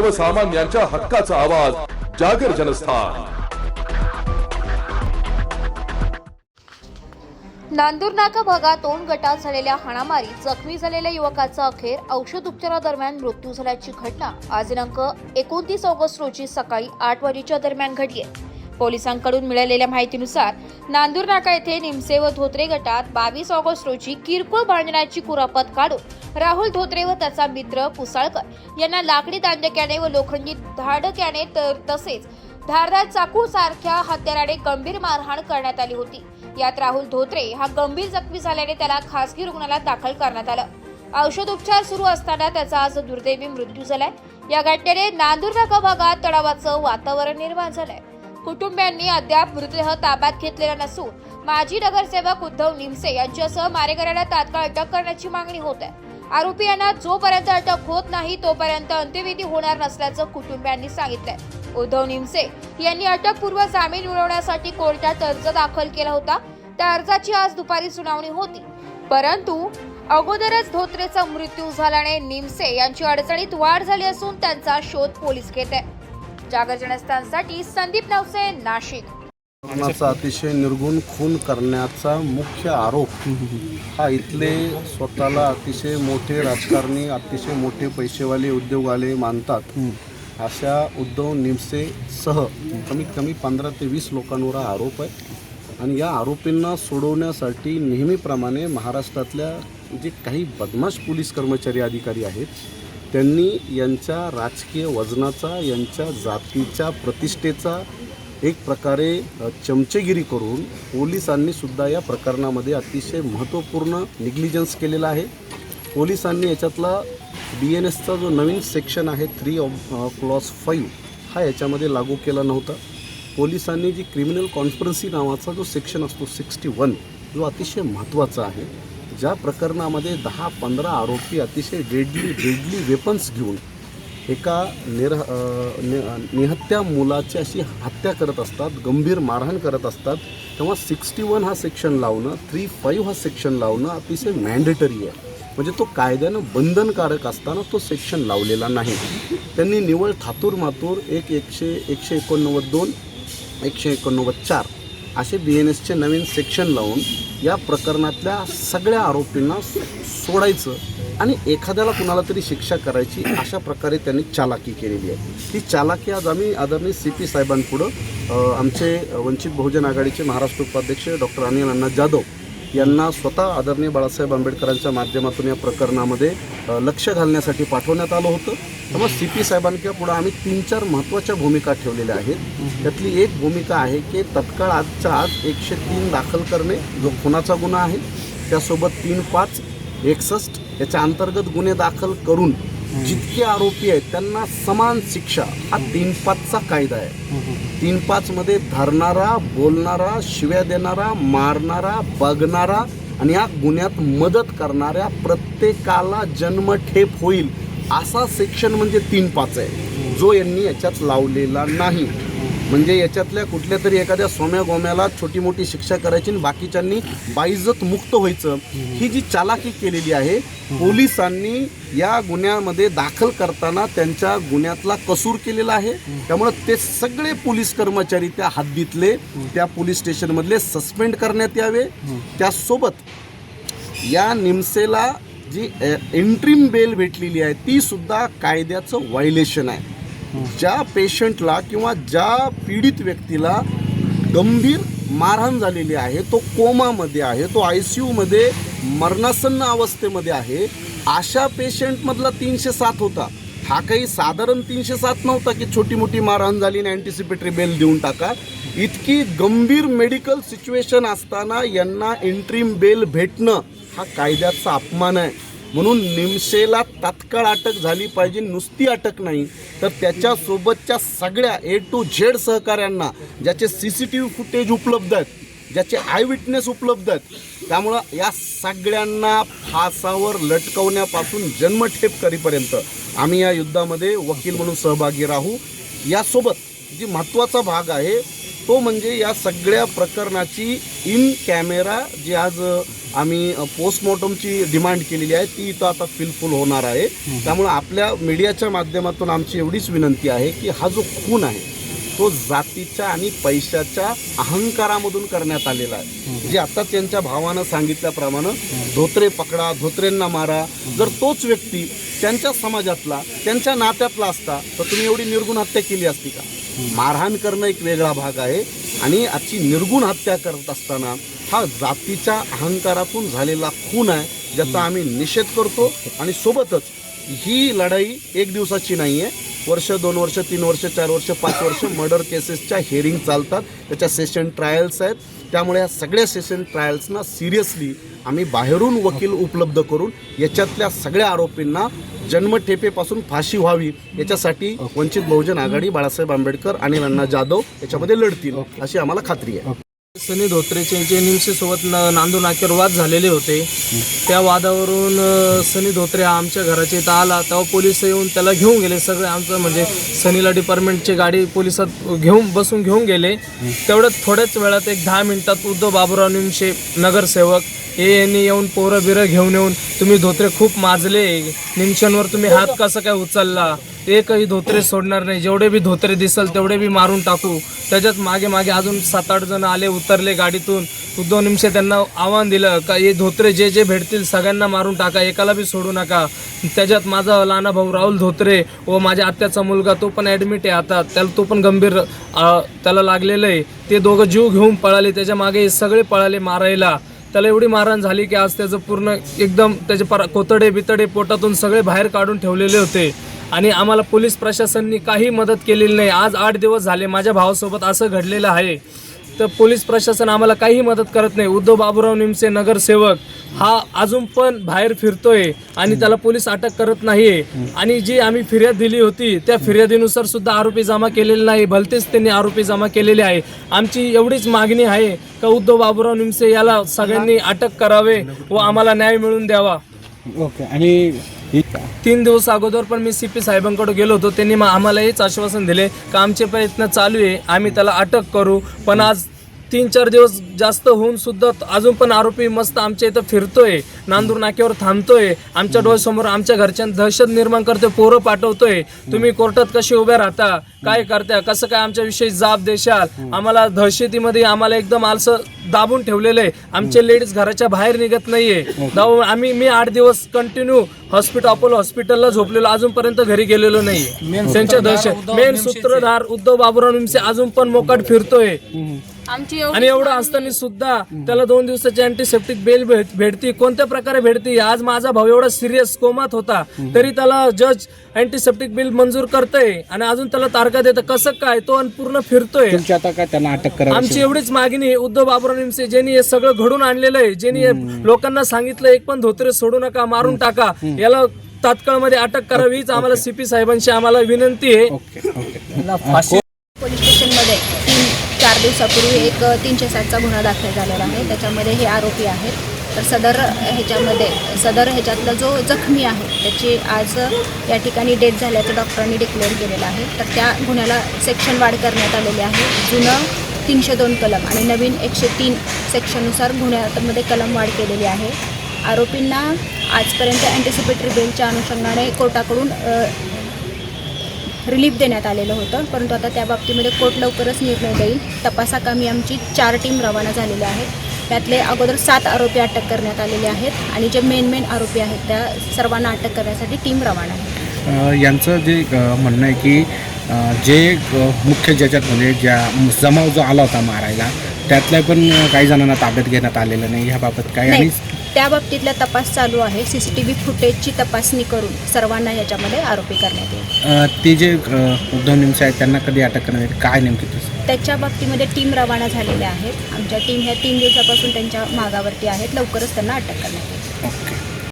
सर्वसामान्यांच्या हक्काचा आवाज जागर जनस्थान. नांदूर नाका भागात दोन गटात झालेल्या हाणामारीत जखमी झालेल्या युवकाचा अखेर औषध उपचारादरम्यान मृत्यू झाल्याची घटना आज दिनांक एकोणतीस ऑगस्ट रोजी सकाळी आठ वाजेच्या दरम्यान घडली आहे. पोलिसांकडून मिळालेल्या माहितीनुसार नांदूर नाका येथे निमसे व धोत्रे गटात बावीस ऑगस्ट रोजी किरकोळ भांडणाची कुरापत काढून राहुल धोत्रे व त्याचा मित्र कुसाळकर यांना लाकडी दांडक्याने व लोखंडी धाडक्याने तर तसेच धारदार चाकू सारख्या हत्याराने गंभीर मारहाण करण्यात आली होती. यात राहुल धोत्रे हा गंभीर जखमी झाल्याने त्याला खासगी रुग्णालयात दाखल करण्यात आलं. औषध उपचार सुरू असताना त्याचा आज दुर्दैवी मृत्यू झालाय. या घटनेने नांदूर नाका भागात तणावाचं वातावरण निर्माण झालंय. कुटुंबियांनी अद्याप मृतदेह ताब्यात घेतलेला नसून माजी नगरसेवक उद्धव निमसे यांच्यासह मारेकऱ्याला तात्काळ अटक करण्याची मागणी होत आहे. आरोपी यांना जोपर्यंत अटक होत नाही तोपर्यंत अंत्यविधी होणार नसल्याचं कुटुंबियांनी सांगितलंय. उद्धव निमसे यांनी अटकपूर्व जामीन मिळवण्यासाठी कोर्टात अर्ज दाखल केला होता. त्या अर्जाची आज दुपारी सुनावणी होती. परंतु अगोदरच धोत्रेचा मृत्यू झाल्याने निमसे यांची अडचणीत वाढ झाली असून त्यांचा शोध पोलीस घेत आहे जागर जनस्थानसाठी संदीप नवसे नाशिक. कोणाचा अतिशय निर्गुण खून करण्याचा मुख्य आरोप. हा इथले स्वतःला अतिशय मोठे राजकारणी अतिशय मोठे पैसेवाले उद्योगवाले मानतात. अशा उद्धव निमसे सह कमीत कमी पंधरा ते वीस लोकांवर हा आरोप आहे. आणि या आरोपींना सोडवण्यासाठी नेहमीप्रमाणे महाराष्ट्रातल्या जे काही बदमाश पोलीस कर्मचारी अधिकारी आहेत त्यांनी यांच्या राजकीय वजनाचा यांच्या जातीच्या प्रतिष्ठेचा एक प्रकारे चमचेगिरी करून पोलिसांनी सुद्धा या प्रकरणामध्ये अतिशय महत्त्वपूर्ण निग्लिजन्स केलेला आहे. पोलिसांनी याच्यातला बी एन एसचा जो नवीन सेक्शन आहे थ्री ऑफ क्लॉस फाईव्ह हा याच्यामध्ये लागू केला नव्हता. पोलिसांनी जी क्रिमिनल कॉन्स्परन्सी नावाचा जो सेक्शन असतो सिक्स्टी वन जो अतिशय महत्त्वाचा आहे ज्या प्रकरणामध्ये दहा पंधरा आरोपी अतिशय डेडली डेडली वेपन्स घेऊन एका निरह नि- निहत्या मुलाची अशी हत्या करत असतात गंभीर मारहाण करत असतात तेव्हा सिक्स्टी वन हा सेक्शन लावणं थ्री फाईव्ह हा सेक्शन लावणं अतिशय मॅन्डेटरी आहे. म्हणजे तो कायद्यानं बंधनकारक असताना तो सेक्शन लावलेला नाही. त्यांनी निवळ थातूर मातूर एक एकशे एकशे एकोणनव्वद दोन एकशे एकोणनव्वद चार असे बी एन एसचे नवीन सेक्शन लावून या प्रकरणातल्या सगळ्या आरोपींना सोडायचं आणि एखाद्याला कुणाला तरी शिक्षा करायची अशा प्रकारे त्यांनी चालाकी केलेली आहे. ती चालाकी आज आम्ही आदरणीय सी पी साहेबांपुढं आमचे वंचित बहुजन आघाडीचे महाराष्ट्र उपाध्यक्ष डॉक्टर अनिल अण्णा जाधव यांना स्वतः आदरणीय बाळासाहेब आंबेडकरांच्या माध्यमातून या प्रकरणामध्ये लक्ष घालण्यासाठी पाठवण्यात आलं होतं. त्यामुळे सी पी साहेबांच्या पुढं आम्ही तीन चार महत्त्वाच्या भूमिका ठेवलेल्या आहेत. त्यातली एक भूमिका आहे की तत्काळ आजच्या आज एकशे तीन दाखल करणे जो खुनाचा गुन्हा आहे त्यासोबत तीन पाच एकसष्ट याच्या अंतर्गत गुन्हे दाखल करून जितके आरोपी आहेत त्यांना समान शिक्षा. हा तीन पाचचा कायदा आहे. तीन पाच मध्ये धरणारा बोलणारा शिव्या देणारा मारणारा बघणारा आणि या गुन्ह्यात मदत करणाऱ्या प्रत्येकाला जन्मठेप होईल असा सेक्शन म्हणजे तीन पाच आहे. जो यांनी याच्यात लावलेला नाही. म्हणजे याच्यातल्या कुठल्या तरी एखाद्या सोम्या गोम्याला छोटी मोठी शिक्षा करायची आणि बाकीच्यांनी बाईजत मुक्त व्हायचं ही जी चालाकी केलेली आहे पोलिसांनी या गुन्ह्यामध्ये दाखल करताना त्यांच्या गुन्ह्यातला कसूर केलेला आहे. त्यामुळं ते सगळे पोलीस कर्मचारी त्या हद्दीतले त्या पोलीस स्टेशनमधले सस्पेंड करण्यात यावे. त्यासोबत या निमसेला जी एंट्रीम बेल भेटलेली आहे ती सुद्धा कायद्याचं व्हायलेशन आहे. ज्या पेशंटला किंवा ज्या पीडित व्यक्तीला गंभीर मारहाण झालेली आहे तो कोमामध्ये आहे तो आय सी यूमध्ये मरणासन्न अवस्थेमध्ये आहे अशा पेशंटमधला तीनशे सात होता. हा काही साधारण तीनशे सात नव्हता की छोटी मोठी मारहाण झाली आणि अँटिसिपेटरी बेल देऊन टाका. इतकी गंभीर मेडिकल सिच्युएशन असताना यांना इंट्रीम बेल भेटणं हा कायद्याचा अपमान आहे. म्हणून निमशेला तात्काळ अटक झाली पाहिजे नुसती अटक नाही तर त्याच्यासोबतच्या सगळ्या ए टू झेड सहकाऱ्यांना ज्याचे C C T V footage उपलब्ध आहेत ज्याचे आय विटनेस उपलब्ध आहेत त्यामुळं या सगळ्यांना फासावर लटकवण्यापासून जन्मठेप करीपर्यंत आम्ही या युद्धामध्ये वकील म्हणून सहभागी राहू. यासोबत जी महत्त्वाचा भाग आहे तो म्हणजे या सगळ्या प्रकरणाची इन कॅमेरा जी आज आम्ही पोस्टमॉर्टमची डिमांड केलेली आहे ती इथं आता फिलफुल होणार आहे. त्यामुळे आपल्या मीडियाच्या माध्यमातून आमची एवढीच विनंती आहे की हा जो खून आहे तो जातीच्या आणि पैशाच्या अहंकारामधून करण्यात आलेला आहे. जे आता त्यांच्या भावानं सांगितल्याप्रमाणे धोत्रे पकडा धोत्रेंना मारा. जर तोच व्यक्ती त्यांच्या समाजातला त्यांच्या नात्यातला असता तर तुम्ही एवढी निर्गुण हत्या केली असती का? मारहाण करणं एक वेगळा भाग आहे. आणि आजची निर्गुण हत्या करत असताना हा जातीच्या अहंकारातून झालेला खून आहे ज्याचा आम्ही निषेध करतो. आणि सोबतच ही लढाई एक दिवसाची नाही आहे वर्ष दोन वर्ष तीन वर्ष चार वर्ष पाच वर्ष मर्डर केसेसच्या हिअरिंग चालतात. त्याच्या सेशन ट्रायल्स आहेत. त्यामुळे या सगळ्या सेशन ट्रायल्सना सिरियसली आम्ही बाहेरून वकील उपलब्ध करून याच्यातल्या सगळ्या आरोपींना जन्मठेपेपासून फाशी व्हावी याच्यासाठी वंचित बहुजन आघाडी बाळासाहेब आंबेडकर आणि अण्णा जाधव याच्यामध्ये लढतील अशी आम्हाला खात्री आहे. सनी धोत्रेचे जे निमसेसोबत न नांदू नाक्यावर वाद झालेले होते त्या वादावरून सनी धोत्रे हा आमच्या घराच्या इथं आला. तेव्हा पोलीस येऊन त्याला घेऊन गेले. सगळे आमचं म्हणजे सनीला डिपार्टमेंटची गाडी पोलिसात घेऊन बसून घेऊन गेले. तेवढ्यात थोड्याच वेळात एक दहा मिनिटात उद्धव बाबुराव निमशे नगरसेवक हे यांनी येऊन पोरं बिरं घेऊन येऊन तुम्ही धोत्रे खूप माजले. निमशांवर तुम्ही हात कसं काय उचलला? एकही धोत्रे सोडणार नाही. जेवढे बी धोत्रे दिसल तेवढे बी मारून टाकू. त्याच्यात मागे मागे अजून सात आठ जण आले उतरले गाडीतून. उद्धव निमशे त्यांना आव्हान दिलं का हे धोत्रे जे जे भेटतील सगळ्यांना मारून टाका एकाला बी सोडू नका. त्याच्यात माझा लहाना भाऊ राहुल धोत्रे व माझ्या आत्याचा मुलगा तो पण ॲडमिट आहे आता. त्याला तो पण गंभीर त्याला लागलेलं आहे. ते दोघं जीव घेऊन पळाले. त्याच्यामागे सगळे पळाले मारायला. त्याला एवढी मारहाण झाली की आज त्याचं पूर्ण एकदम त्याचे पर कोतडे बितडे पोटातून सगळे बाहेर काढून ठेवलेले होते. आणि आम्हाला पोलीस प्रशासननी काही मदत केलेली नाही. आज आठ दिवस झाले माझ्या भावासोबत असं घडलेलं आहे. तर पोलीस प्रशासन आम्हाला काही मदत करत नाही. उद्धव बाबुराव निमसे नगरसेवक हा अजून पण बाहेर फिरतोय आणि त्याला पोलीस अटक करत नाहीये. आणि जी आम्ही फिर्याद दिली होती त्या फिर्यादीनुसार सुद्धा आरोपी जमा केलेले नाही. भलतेच त्यांनी आरोपी जमा केलेले आहे. आमची एवढीच मागणी आहे का उद्धव बाबुराव निमसे याला सगळ्यांनी अटक करावे व आम्हाला न्याय मिळवून द्यावा. ओके. आणि तीन दिवस अगोदर पण मी सी पी साहेबांकडे गेलो होतो. त्यांनी आम्हाला हेच आश्वासन दिले का आमचे प्रयत्न चालू आहे. आम्ही त्याला अटक करू. पण आज तीन चार दिवस जास्त होऊन सुद्धा अजून पण आरोपी मस्त आमच्या इथं फिरतोय. नांदूर नाक्यावर थांबतोय. आमच्या डोळ्यासमोर आमच्या घरच्यां दहशत निर्माण करतोय पोरं पाठवतोय. तुम्ही कोर्टात कसे उभे राहता? काय करता कसं काय आमच्या विषयी जाब देशाल? आम्हाला दहशतीमध्ये आम्हाला एकदम आलसं दाबून ठेवलेलं आहे. आमचे लेडीज घराच्या बाहेर निघत नाहीये. दाबून आम्ही मी आठ दिवस कंटिन्यू हॉस्पिटल अपोलो हॉस्पिटलला झोपलेलो. अजूनपर्यंत घरी गेलेलो नाही त्यांच्या दहशत मेन सूत्रधार उद्धव बाबुराव निमसे अजून पण मोकाट फिरतोय. आमची आणि एवढं असताना सुद्धा त्याला दोन दिवसाची अँटीसेप्टिक बेल भेट भेटती. कोणत्या प्रकारे भेटती? आज माझा भाऊ एवढा सिरियस कोमात होता तरी त्याला जज अँटीसेप्टिक बिल मंजूर करतोय. आणि अजून त्याला तारखा देतं. कसं काय? तो पूर्ण फिरतोय. तुमची आता काय त्यांना अटक आमची एवढीच मागणी आहे. उद्धव बाबुराव निमसे ज्यांनी हे सगळं घडून आणलेलं आहे ज्यांनी हे लोकांना सांगितलं एक पण धोत्रे सोडू नका मारून टाका. याला तात्काळमध्ये अटक करावी हीच आम्हाला सीपी साहेबांची आम्हाला विनंती आहे ओके ओके पोलीस स्टेशनमध्ये तीन चार दिवसापूर्वी एक तीनशे साठचा गुन्हा दाखल झालेला आहे. त्याच्यामध्ये हे आरोपी आहेत. तर सदर ह्याच्यामध्ये सदर ह्याच्यातला जो जखमी आहे त्याची आज या ठिकाणी डेथ झाल्याचं डॉक्टरांनी डिक्लेअर केलेलं आहे. तर त्या गुन्ह्याला सेक्शन वाढ करण्यात आलेली आहे. जुनं तीनशे दोन कलम आणि नवीन एकशे तीन सेक्शननुसार गुन्ह्यामध्ये कलम वाढ केलेली आहे. आरोपींना आजपर्यंत अँटिसिपेटरी बेलच्या अनुषंगाने कोर्टाकडून रिलीफ देण्यात आलेलं होतं. परंतु आता त्या बाबतीमध्ये कोर्ट लवकरच निर्णय देईल. तपासाकामी आमची चार टीम रवाना झालेल्या आहेत. त्यातले अगोदर सात आरोपी अटक करण्यात आलेले आहेत आणि जे मेन मेन आरोपी आहेत त्या सर्वांना अटक करण्यासाठी टीम रवाना आहे. यांचं जे म्हणणं आहे की जे मुख्य ज्याच्यात म्हणजे ज्या जमाव जो आला होता मारायला त्यातल्या पण काही जणांना ताब्यात घेण्यात आलेलं नाही. ह्याबाबत काय? आणि त्या बाबतीतला तपास चालू आहे. सी सी टी व्ही फुटेजची तपासणी करून सर्वांना याच्यामध्ये आरोपी करण्यात येईल. ते जे उद्धव निमसे आहेत त्यांना कधी अटक करण्यात येईल? काय नेमकी त्याच्या बाबतीमध्ये टीम रवाना झालेल्या आहेत. आमच्या टीम ह्या तीन दिवसापासून त्यांच्या मागावरती आहेत. लवकरच त्यांना अटक करण्यात येईल.